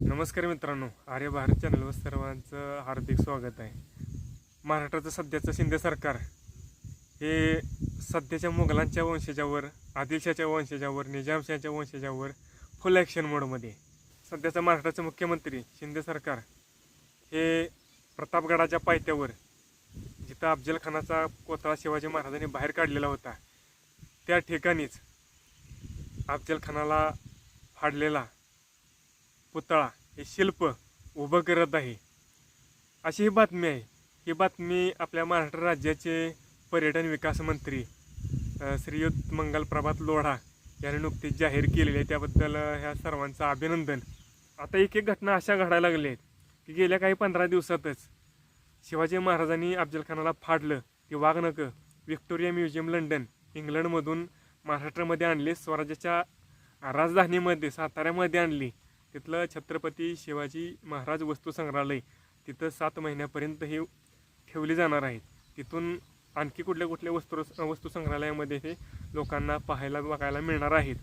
नमस्कार मित्रांनो आर्य भारत चॅनलवर सर्वांचं हार्दिक स्वागत आहे. महाराष्ट्राचं सध्याचं शिंदे सरकार हे सध्याच्या मुघलांच्या वंशजावर आदिलशाच्या वंशजावर निजामशाच्या वंशजावर फुल ॲक्शन मोडमध्ये सध्याचं महाराष्ट्राचं मुख्यमंत्री शिंदे सरकार हे प्रतापगडाच्या पायथ्यावर जिथं अफजलखानाचा कोतळा शिवाजी महाराजांनी बाहेर काढलेला होता त्या ठिकाणीच अफजलखानाला फाडलेला पुतळा हे शिल्प उभं करत आहे. अशी ही बातमी आहे. ही बातमी आपल्या महाराष्ट्र राज्याचे पर्यटन विकास मंत्री श्रीयुत मंगल प्रभात लोढा यांनी नुकतीच जाहीर केलेली आहे. त्याबद्दल ह्या सर्वांचं अभिनंदन. आता एक एक घटना अशा घडायला लागल्या आहेत की गेल्या काही पंधरा दिवसातच शिवाजी महाराजांनी अफजलखानाला फाडलं. ते वाघनकं व्हिक्टोरिया म्युझियम लंडन इंग्लंडमधून महाराष्ट्रामध्ये आणले. स्वराज्याच्या राजधानीमध्ये साताऱ्यामध्ये आणली. तिथलं छत्रपती शिवाजी महाराज वस्तू संग्रहालय तिथं सात महिन्यापर्यंत हे ठेवली जाणार आहेत. तिथून आणखी कुठल्या कुठल्या वस्तू वस्तू संग्रहालयामध्ये हे लोकांना पाहायला बघायला मिळणार आहेत.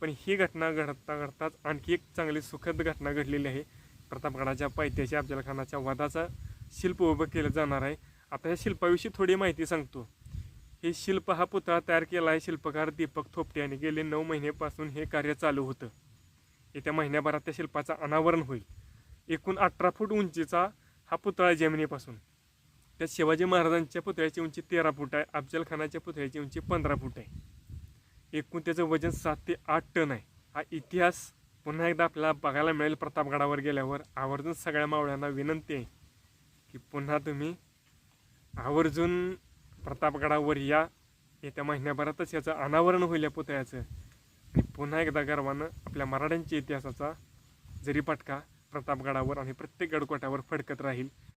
पण ही घटना घडता घडताच आणखी एक चांगली सुखद घटना घडलेली आहे. प्रतापगडाच्या पायथ्याशी अफजलखानाच्या वधाचा शिल्प उभं केलं जाणार आहे. आता या शिल्पाविषयी थोडी माहिती सांगतो. हे शिल्प हा पुतळा तयार केला आहे. शिल्पकार दीपक थोपटे यांनी गेले नऊ महिनेपासून हे कार्य चालू होतं. येत्या महिन्याभरात त्या शिल्पाचं अनावरण होईल. एकूण अठरा फूट उंचीचा हा पुतळा आहे जमिनीपासून. त्यात शिवाजी महाराजांच्या पुतळ्याची उंची तेरा फूट आहे अफजल खानाच्या पुतळ्याची उंची पंधरा फूट आहे. एकूण त्याचं वजन सात ते आठ टन आहे. हा इतिहास पुन्हा एकदा आपल्याला बघायला मिळेल प्रतापगडावर गेल्यावर. आवर्जून सगळ्या मावळ्यांना विनंती आहे की पुन्हा तुम्ही आवर्जून प्रतापगडावर या. येत्या महिन्याभरातच याचं अनावरण होईल या पुतळ्याचं. पुन्हा एकदा गर्वानं आपल्या मराठ्यांच्या इतिहासाचा जरी पटका प्रतापगडावर आणि प्रत्येक गडकोट्यावर फडकत राहील